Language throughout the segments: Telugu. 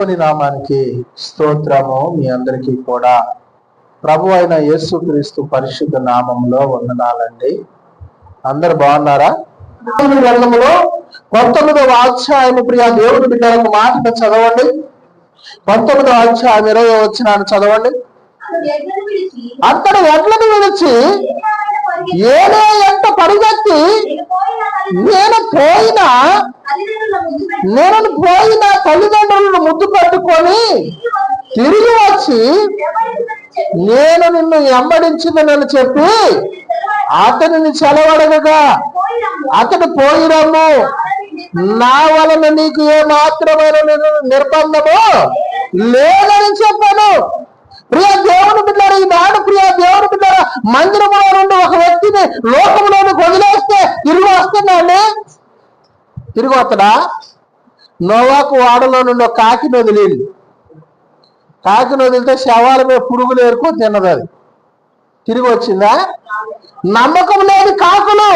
దేవుని నామానికి స్తోత్రము మీ అందరికీ కూడా. ప్రభు అయిన యేసుక్రీస్తు పరిశుద్ధ నామంలో వందనాలండి. అందరు బాగున్నారా? దేవుని గ్రంథములో పంతొమ్మిదవ అధ్యాయము ప్రియ దేవుని బిడ్డలకు మాట చదవండి. పంతొమ్మిదవ అధ్యాయం ఇరవై వచ్చినాను చదవండి. అతడు ఎడ్లను విడిచి ఏనాడు ఏనే పరిగెత్తి నేను పోయిన నేను పోయిన ముద్దు తల్లిదండ్రులను ముద్దు పట్టుకొని తిరిగి వచ్చి నేను నిన్ను ఎంబడించిందని చెప్పి అతనిని చెలవడగగా అతడు పోయిరమ్ము. నా వలన నీకు ఏ మాత్రమైన నిర్బంధము లేదని చెప్పాను. ప్రియ దేవుని బిడ్డారు ఈనాడు ప్రియ దేవుని బిడ్డారు మందిరంలో నుండి ఒక వ్యక్తిని లోకంలోని వదిలేస్తే తిరిగి వస్తున్నాండి? తిరిగి వస్తాడా? నోవాకు వాడలో నుండి ఒక కాకిని కాకి కాకిని వదిలితే శవాల మీద పురుగులు ఏరుకో తిన్నది అది. తిరిగి వచ్చిందా? నమ్మకం లేని కాకులు.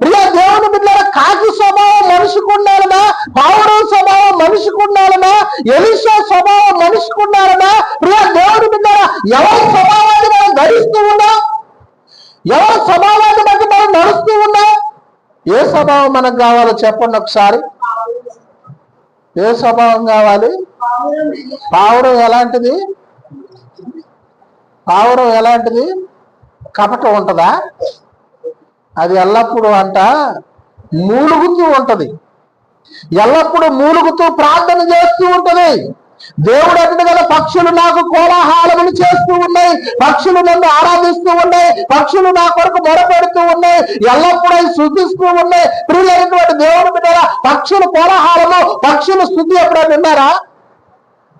ప్రియ దేవుని బిడ్డల కాకి స్వభావం మనిషికి ఉండాలనా? పావురం స్వభావం మనిషికి ఉండాలనా? ఎలిషా స్వభావం మనిషికి ఉండాలనా? ప్రియ దేవుని బిడ్డల ఎవరి స్వభావాన్ని మనం ధరిస్తూ ఉన్నాం? ఎవరి స్వభావాన్ని బట్టి మనం నడుస్తూ ఉన్నాం? ఏ స్వభావం మనకు కావాలో చెప్పండి ఒకసారి. ఏ స్వభావం కావాలి? పావురం ఎలాంటిది? పావురం ఎలాంటిది? కపటం ఉంటుందా? అది ఎల్లప్పుడూ అంట మూలుగుతూ ఉంటుంది. ఎల్లప్పుడూ మూలుగుతూ ప్రార్థన చేస్తూ ఉంటుంది. దేవుడు ఎక్కడ గల పక్షులు నాకు కోలాహలములు చేస్తూ ఉన్నాయి. పక్షులు నన్ను ఆరాధిస్తూ ఉన్నాయి. పక్షులు నా కొరకు మొరపెడుతూ ఉన్నాయి. ఎల్లప్పుడూ అవి శుద్ధిస్తూ ఉన్నాయి. ప్రియులైనటువంటి దేవుడు బిడ్డారా పక్షుల కోలాహలము పక్షుల స్థుతి ఎప్పుడైనా విన్నారా?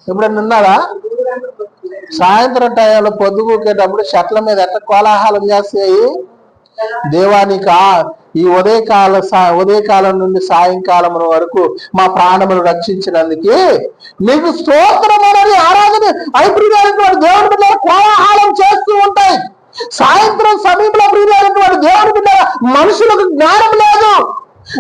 ఎప్పుడైనా విన్నారా? సాయంత్రం టైంలో పొద్దుకూకేటప్పుడు చెట్ల మీద ఎట్ట కోలాహలం చేస్తాయి? దేవానికి ఆ- ఈ ఉదయకాల ఉదయకాలం నుండి సాయంకాలం వరకు మా ప్రాణమును రక్షించినందుకే నీకు స్తోత్రం అనేది ఆరాధన అయిపోయినటువంటి దేవుని బిడ్డ కోలాహలం చేస్తూ ఉంటాయి. సాయంత్రం సమయంలో ప్రియులైనటువంటి దేవుని బిడ్డ మనుషులకు జ్ఞానం లేదు.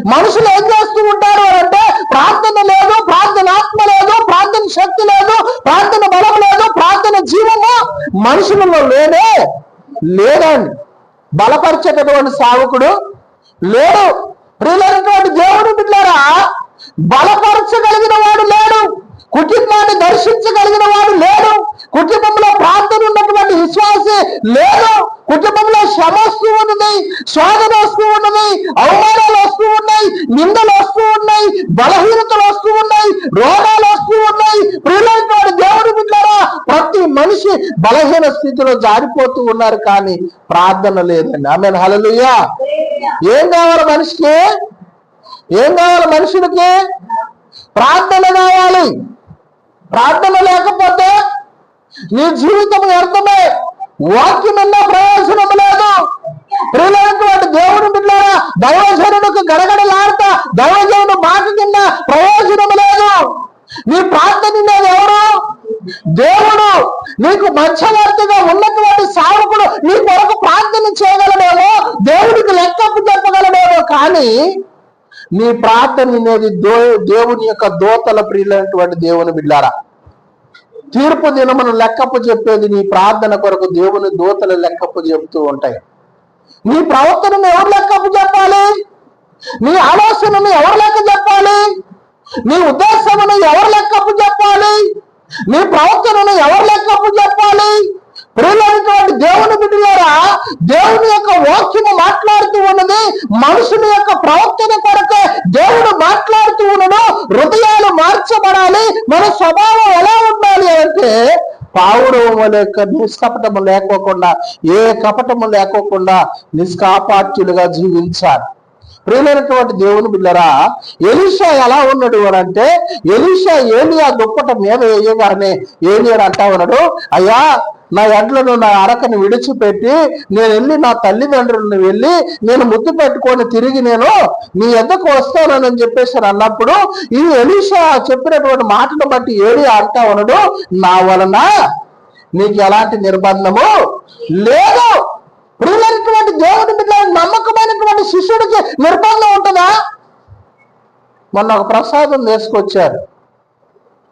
మనుషులు ఏం చేస్తూ ఉంటారు అని అంటే ప్రార్థన లేదు ప్రార్థన ఆత్మ లేదు ప్రార్థన శక్తి లేదు ప్రార్థన బలం లేదు ప్రార్థన జీవము మనుషులలో లేనే లేదండి. బలపరిచేటటువంటి సావకుడు లేడు. ప్రియులైనటువంటి దేవుడు బిడ్డారా బలపరచగలిగిన వాడు లేడు. కుటుంబాన్ని దర్శించగలిగిన వాడు లేడు. కుటుంబంలో ప్రార్థన ఉన్నటువంటి విశ్వాసి లేదు. కుటుంబంలో శ్రమ వస్తూ ఉన్నది శోధన వస్తూ ఉన్నది అవమానాలు వస్తూ ఉన్నాయి నిందలు వస్తూ ఉన్నాయి బలహీనతలు వస్తూ ఉన్నాయి రోగాలు వస్తూ ఉన్నాయి. ప్రియుల మనిషి బలహీన స్థితిలో జారిపోతూ ఉన్నారు కానీ ప్రార్థన లేదండి. ఆమె హలలుయా ఏం కావాలి మనిషికి? ఏం కావాలి మనుషులకి? ప్రార్థన కావాలి. ప్రార్థన లేకపోతే నీ జీవితం వ్యర్థమే. వాక్యం ఉన్న ప్రయోజనం లేదు. ప్రియులైనటువంటి దేవుని బిడ్డారా గడగడ గడగడలాడతా దైవ మాట కింద ప్రయోజనం లేదు నీ ప్రార్థన వినేది ఎవరు దేవుడు నీకు మధ్యవర్తిగా ఉన్నటువంటి సేవకుడు నీ కొరకు ప్రార్థన చేయగలడేమో దేవుడికి లెక్కపు చెప్పగలడేమో కానీ నీ ప్రార్థన అనేది దో దేవుని యొక్క దోతల ప్రియులైనటువంటి దేవుని బిడ్డారా. తీర్పు దినమును లెక్కపు చెప్పేది నీ ప్రార్థన కొరకు దేవుని దూతలు లెక్కపు చెబుతూ ఉంటాయి. నీ ప్రవర్తనను ఎవరు లెక్కపు చెప్పాలి? నీ ఆలోచనను ఎవరు లెక్క చెప్పాలి? నీ ఉద్దేశమును ఎవరు లెక్కపు చెప్పాలి? నీ ప్రవర్తనను ఎవరు లెక్కపు చెప్పాలి? ప్రియులైనటువంటి దేవుని బిడ్డలారా దేవుని యొక్క వాక్యము మాట్లాడుతూ ఉన్నది మనుషుని యొక్క ప్రవర్తన కొరకే దేవుడు మాట్లాడుతూ ఉన్నాడు హృదయాలు మార్చబడాలి మన స్వభావం ఎలా ఉండాలి అంటే పావుడు లేక నిష్కపటము లేకోకుండా ఏ కపటము లేకోకుండా నిష్కాపాట్యులుగా జీవించాలి. ప్రియులైనటువంటి దేవుని బిడ్డరా ఎలీషా ఎలా ఉన్నాడు అని అంటే ఎలీషా ఏలియా దుప్పట మీద వేయగానే ఏలియా అంటా ఉన్నాడు అయ్యా నా ఎడ్లను నా అరకని విడిచిపెట్టి నేను వెళ్ళి నా తల్లిదండ్రులను వెళ్ళి నేను ముద్దు పెట్టుకొని తిరిగి నేను నీ ఎద్దకు వస్తానని చెప్పేసి అన్నప్పుడు ఈ ఎలీషా చెప్పినటువంటి మాటను బట్టి ఏలియా అంటా ఉన్నాడు నా వలన నీకు ఎలాంటి నిర్బంధము లేదు ప్రియులైనటువంటి దేవుని బిడ్డ నమ్మకమైనటువంటి శిష్యుడికి నిర్బంధం ఉంటుందా? మొన్న ఒక ప్రసాదం తీసుకొచ్చారు.